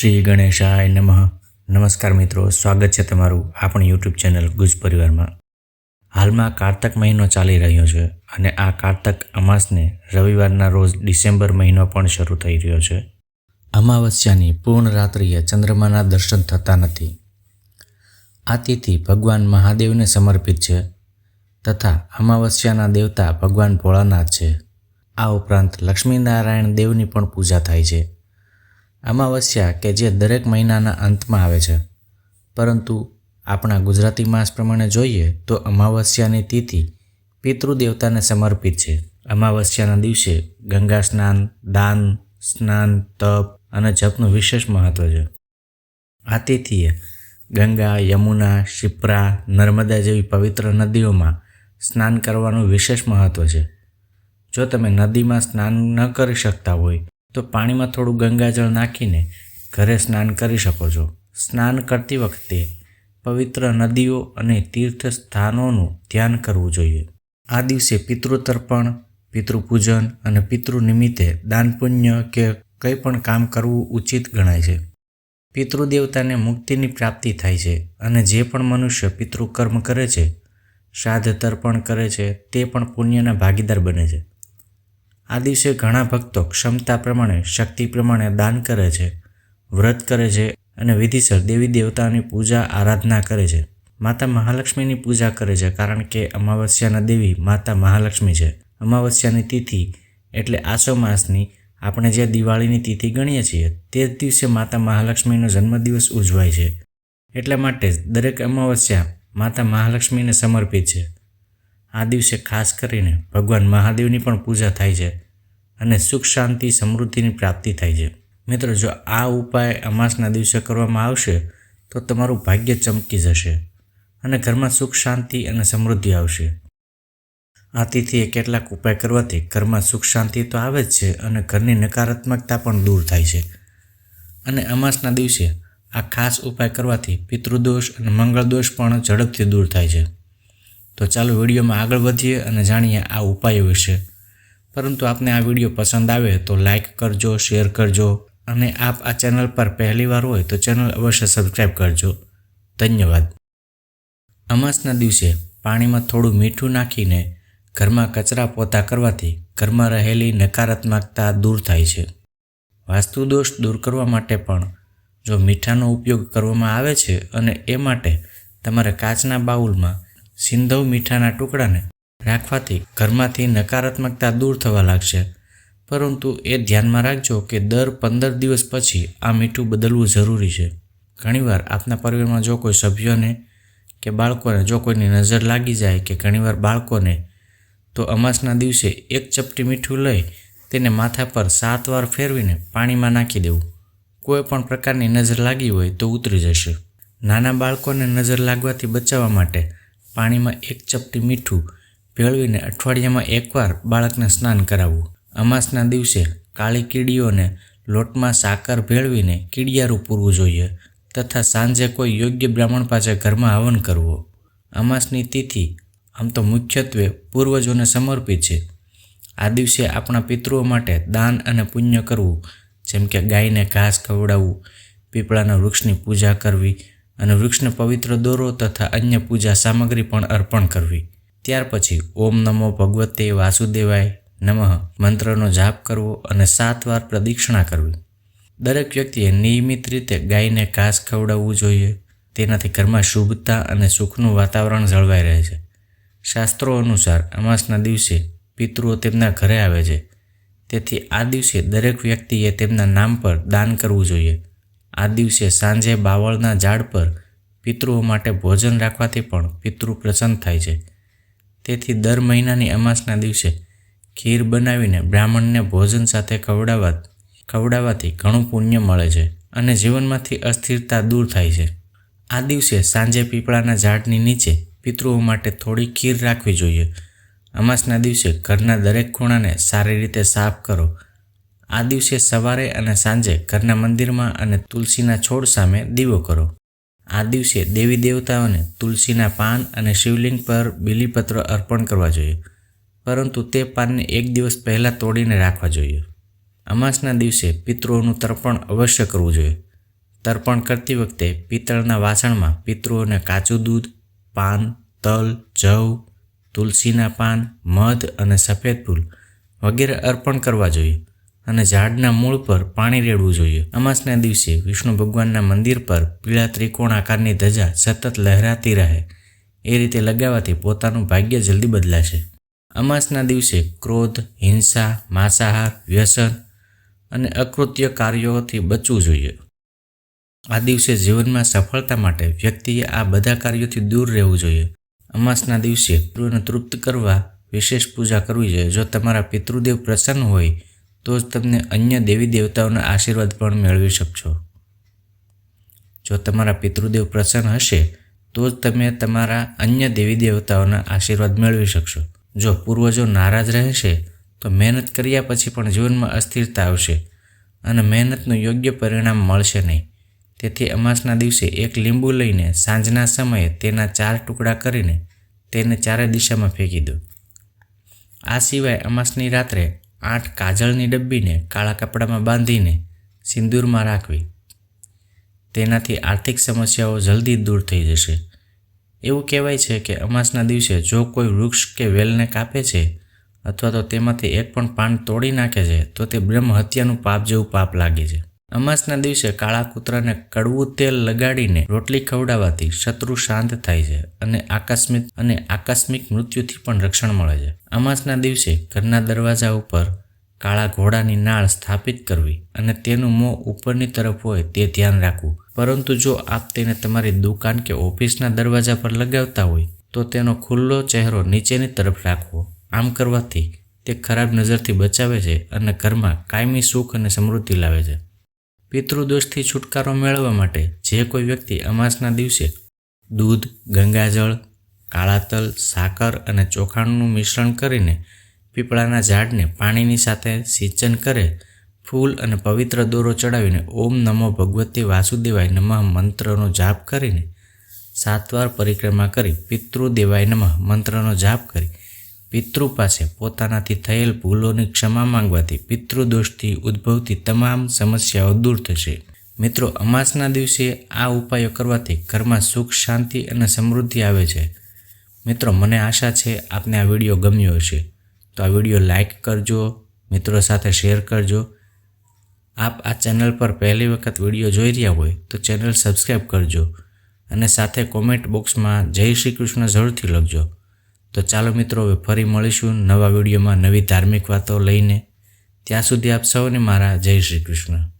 શ્રી ગણેશાય નમઃ. નમસ્કાર મિત્રો, સ્વાગત છે તમારું આપણી યુટ્યુબ ચેનલ ગુજ પરિવારમાં. હાલમાં કારતક મહિનો ચાલી રહ્યો છે અને આ કારતક અમાસને રવિવારના રોજ ડિસેમ્બર મહિનો પણ શરૂ થઈ રહ્યો છે. અમાવસ્યાની પૂર્ણ રાત્રિએ ચંદ્રમાના દર્શન થતા નથી. આ તિથિ ભગવાન મહાદેવને સમર્પિત છે તથા અમાવસ્યાના દેવતા ભગવાન ભોળાનાથ છે. આ ઉપરાંત લક્ષ્મીનારાયણ દેવની પણ પૂજા થાય છે. અમાવસ્યા કે જે દરેક મહિનાના અંતમાં આવે છે. પરંતુ આપણા ગુજરાતી માસ પ્રમાણે જોઈએ તો અમાવસ્યાની તિથિ પિતૃદેવતાને સમર્પિત છે. અમાવસ્યાના દિવસે ગંગા સ્નાન, દાન, સ્નાન, તપ અને જપનું વિશેષ મહત્વ છે. આ તિથિએ ગંગા, યમુના, શિપ્રા, નર્મદા જેવી પવિત્ર નદીઓમાં સ્નાન કરવાનું વિશેષ મહત્વ છે. જો તમે નદીમાં સ્નાન ન કરી શકતા હોય તો પાણીમાં થોડું ગંગાજળ નાખીને ઘરે સ્નાન કરી શકો છો. સ્નાન કરતી વખતે પવિત્ર નદીઓ અને તીર્થ સ્થાનોનું ધ્યાન કરવું જોઈએ. આ દિવસે પિતૃતર્પણ, પિતૃપૂજન અને પિતૃ નિમિત્તે દાન પુણ્ય કે કંઈ પણ કામ કરવું ઉચિત ગણાય છે. પિતૃદેવતાને મુક્તિની પ્રાપ્તિ થાય છે અને જે પણ મનુષ્ય પિતૃકર્મ કરે છે, શ્રાદ્ધ તર્પણ કરે છે, તે પણ પુણ્યના ભાગીદાર બને છે. આ દિવસે ઘણા ભક્તો ક્ષમતા પ્રમાણે, શક્તિ પ્રમાણે દાન કરે છે, વ્રત કરે છે અને વિધિસર દેવી દેવતાઓની પૂજા, આરાધના કરે છે. માતા મહાલક્ષ્મીની પૂજા કરે છે કારણ કે અમાવસ્યાના દેવી માતા મહાલક્ષ્મી છે. અમાવસ્યાની તિથિ એટલે આસો માસની આપણે જે દિવાળીની તિથિ ગણીએ છીએ, તે જ દિવસે માતા મહાલક્ષ્મીનો જન્મદિવસ ઉજવાય છે. એટલા માટે દરેક અમાવસ્યા માતા મહાલક્ષ્મીને સમર્પિત છે. આ દિવસે ખાસ કરીને ભગવાન મહાદેવની પણ પૂજા થાય છે અને સુખ, શાંતિ, સમૃદ્ધિની પ્રાપ્તિ થાય છે. મિત્રો, જો આ ઉપાય અમાસના દિવસે કરવામાં આવશે, તો તમારું ભાગ્ય ચમકી જશે અને ઘરમાં સુખ, શાંતિ અને સમૃદ્ધિ આવશે. આ તિથિએ કેટલાક ઉપાય કરવાથી ઘરમાં સુખ, શાંતિ તો આવે જ છે અને ઘરની નકારાત્મકતા પણ દૂર થાય છે. અને અમાસના દિવસે આ ખાસ ઉપાય કરવાથી પિતૃદોષ અને મંગળદોષ પણ ઝડપથી દૂર થાય છે. તો ચાલો વિડીયોમાં આગળ વધીએ અને જાણીએ આ ઉપાયો વિશે. પરંતુ આપને આ વીડિયો પસંદ આવે તો લાઈક કરજો શેર કરજો અને આપ આ ચેનલ પર પહેલીવાર હોય તો ચેનલ અવશ્ય સબસ્ક્રાઈબ કરજો. ધન્યવાદ. અમાસના દિવસે પાણીમાં થોડું મીઠું નાખીને ઘરમાં કચરા પોતા કરવાથી ઘરમાં રહેલી નકારાત્મકતા દૂર થાય છે. વાસ્તુ દોષ દૂર કરવા માટે પણ જો મીઠાનો ઉપયોગ કરવામાં આવે છે અને એ માટે તમારે કાચના બાઉલમાં સિંધવ મીઠાના ટુકડાને રાખવાથી ઘરમાંથી નકારાત્મકતા દૂર થવા લાગશે. પરંતુ એ ધ્યાનમાં રાખજો કે દર પંદર દિવસ પછી આ મીઠું બદલવું જરૂરી છે. ઘણીવાર આપના પરિવારમાં જો કોઈ સભ્યોને કે બાળકોને જો કોઈની નજર લાગી જાય કે ઘણીવાર બાળકોને, તો અમાસના દિવસે એક ચપટી મીઠું લઈ તેને માથા પર સાત વાર ફેરવીને પાણીમાં નાખી દેવું. કોઈ પણ પ્રકારની નજર લાગી હોય તો ઉતરી જશે. નાના બાળકોને નજર લાગવાથી બચાવવા માટે પાણીમાં એક ચપટી મીઠું ભેળવીને અઠવાડિયામાં એકવાર બાળકને સ્નાન કરાવવું. અમાસના દિવસે કાળી કીડીઓને લોટમાં સાકર ભેળવીને કીડિયારું પૂરવું જોઈએ તથા સાંજે કોઈ યોગ્ય બ્રાહ્મણ પાસે ઘરમાં હવન કરવો. અમાસની તિથિ આમ તો મુખ્યત્વે પૂર્વજોને સમર્પિત છે. આ દિવસે આપણા પિતૃઓ માટે દાન અને પુણ્ય કરવું, જેમ કે ગાયને ઘાસ ખવડાવવું, પીપળાના વૃક્ષની પૂજા કરવી અને વૃક્ષને પવિત્ર દોરો તથા અન્ય પૂજા સામગ્રી પણ અર્પણ કરવી. ત્યાર પછી ઓમ નમો ભગવતે વાસુદેવાય નમઃ. મંત્રનો જાપ કરવો અને સાત વાર પ્રદક્ષિણા કરવી. દરેક વ્યક્તિએ નિયમિત રીતે ગાયને ઘાસ ખવડાવવું જોઈએ. તેનાથી ઘરમાં શુભતા અને સુખનું વાતાવરણ જળવાઈ રહે છે. શાસ્ત્રો અનુસાર અમાસના દિવસે પિતૃઓ તેમના ઘરે આવે છે. તેથી આ દિવસે દરેક વ્યક્તિએ તેમના નામ પર દાન કરવું જોઈએ. આ દિવસે સાંજે બાવળના ઝાડ પર પિતૃઓ માટે ભોજન રાખવાથી પણ પિતૃ પ્રસન્ન થાય છે. તેથી દર મહિનાની અમાસના દિવસે ખીર બનાવીને બ્રાહ્મણને ભોજન સાથે ખવડાવવા ખવડાવવાથી ઘણું પુણ્ય મળે છે અને જીવનમાંથી અસ્થિરતા દૂર થાય છે. આ દિવસે સાંજે પીપળાના ઝાડની નીચે પિતૃઓ માટે થોડી ખીર રાખવી જોઈએ. અમાસના દિવસે ઘરના દરેક ખૂણાને સારી રીતે સાફ કરો આ દિવસે સવારે અને સાંજે ઘરના મંદિરમાં અને તુલસીના છોડ સામે દીવો કરો. આ દિવસે દેવી દેવતાઓને તુલસીના પાન અને શિવલિંગ પર બિલીપત્ર અર્પણ કરવા જોઈએ, પરંતુ તે પાનને એક દિવસ પહેલાં તોડીને રાખવા જોઈએ. અમાસના દિવસે પિતૃઓનું તર્પણ અવશ્ય કરવું જોઈએ. તર્પણ કરતી વખતે પિત્તળના વાસણમાં પિતૃઓને કાચું દૂધ, પાન, તલ, જવ, તુલસીના પાન, મધ અને સફેદ ફૂલ વગેરે અર્પણ કરવા જોઈએ. અને ઝાડના મૂળ પર પાણી રેડવું જોઈએ. અમાસના દિવસે વિષ્ણુ ભગવાનના મંદિર પર પીળા ત્રિકોણ આકારની ધજા સતત લહેરાતી રહે. એ રીતે લગાવવાથી પોતાનું ભાગ્ય જલ્દી બદલાશે. અમાસના દિવસે ક્રોધ, હિંસા, માંસાહાર, વ્યસન અને અકૃત્ય કાર્યોથી બચવું જોઈએ. આ દિવસે જીવનમાં સફળતા માટે વ્યક્તિએ આ બધા કાર્યોથી દૂર રહેવું જોઈએ. અમાસના દિવસે પિતૃને તૃપ્ત કરવા વિશેષ પૂજા કરવી જોઈએ. જો તમારા પિતૃદેવ પ્રસન્ન હોય તો જ તમને અન્ય દેવી દેવતાઓના આશીર્વાદ પણ મેળવી શકશો. જો તમારા પિતૃદેવ પ્રસન્ન હશે, તો જ તમે તમારા અન્ય દેવી દેવતાઓના આશીર્વાદ મેળવી શકશો. જો પૂર્વજો નારાજ રહેશે, તો મહેનત કર્યા પછી પણ જીવનમાં અસ્થિરતા આવશે અને મહેનતનું યોગ્ય પરિણામ મળશે નહીં. તેથી અમાસના દિવસે એક લીંબુ લઈને સાંજના સમયે તેના ચાર ટુકડા કરીને તેને ચારે દિશામાં ફેંકી દો. આ સિવાય અમાસની રાત્રે આઠ કાજળની ડબ્બીને કાળા કપડામાં બાંધીને સિંદૂરમાં રાખવી. તેનાથી આર્થિક સમસ્યાઓ જલ્દી દૂર થઈ જશે. એવું કહેવાય છે કે અમાસના દિવસે જો કોઈ વૃક્ષ કે વેલને કાપે છે અથવા તો તેમાંથી એક પણ પાન તોડી નાખે છે, તો તે બ્રહ્મ હત્યાનું પાપ જેવું પાપ લાગે છે. અમાસના દિવસે કાળા કૂતરાને કડવું તેલ લગાડીને રોટલી ખવડાવવાથી શત્રુ શાંત થાય છે અને આકસ્મિક અને આકસ્મિક મૃત્યુથી પણ રક્ષણ મળે છે. અમાસના દિવસે ઘરના દરવાજા ઉપર કાળા ઘોડાની નાળ સ્થાપિત કરવી અને તેનું મોં ઉપરની તરફ હોય તે ધ્યાન રાખવું. પરંતુ જો આપ તેને તમારી દુકાન કે ઓફિસના દરવાજા પર લગાવતા હોય, તો તેનો ખુલ્લો ચહેરો નીચેની તરફ રાખવો. આમ કરવાથી તે ખરાબ નજરથી બચાવે છે અને ઘરમાં કાયમી સુખ અને સમૃદ્ધિ લાવે છે. પિતૃદોષથી છુટકારો મેળવવા માટે જે કોઈ વ્યક્તિ અમાસના દિવસે દૂધ, ગંગાજળ, કાળા તલ, સાકર અને ચોખાણનું મિશ્રણ કરીને પીપળાના ઝાડને પાણીની સાથે સિંચન કરે, ફૂલ અને પવિત્ર દોરો ચડાવીને ઓમ નમો ભગવતી વાસુદેવાય નમઃ મંત્રનો જાપ કરીને સાત વાર પરિક્રમા કરી પિતૃદેવાય નમઃ મંત્રનો જાપ કરી પિતૃ પાસે પોતાનાથી થયેલ ભૂલોની ક્ષમા માંગવાથી પિતૃદોષથી ઉદ્ભવતી તમામ સમસ્યાઓ દૂર થશે. મિત્રો, અમાસના દિવસે આ ઉપાયો કરવાથી ઘરમાં સુખ, શાંતિ અને સમૃદ્ધિ આવે છે. મિત્રો, મને આશા છે આપને આ વીડિયો ગમ્યો હશે. તો આ વીડિયો લાઈક કરજો, મિત્રો સાથે શેર કરજો. આપ આ ચેનલ પર પહેલી વખત વીડિયો જોઈ રહ્યા હોય તો ચેનલ સબસ્ક્રાઈબ કરજો અને સાથે કોમેન્ટ બોક્સમાં જય શ્રી કૃષ્ણ જરૂરથી લખજો. તો ચાલો મિત્રો, હવે ફરી મળીશું નવા વિડીયોમાં નવી ધાર્મિક વાતો લઈને. ત્યાં સુધી આપ સૌને મારા જય શ્રી કૃષ્ણ.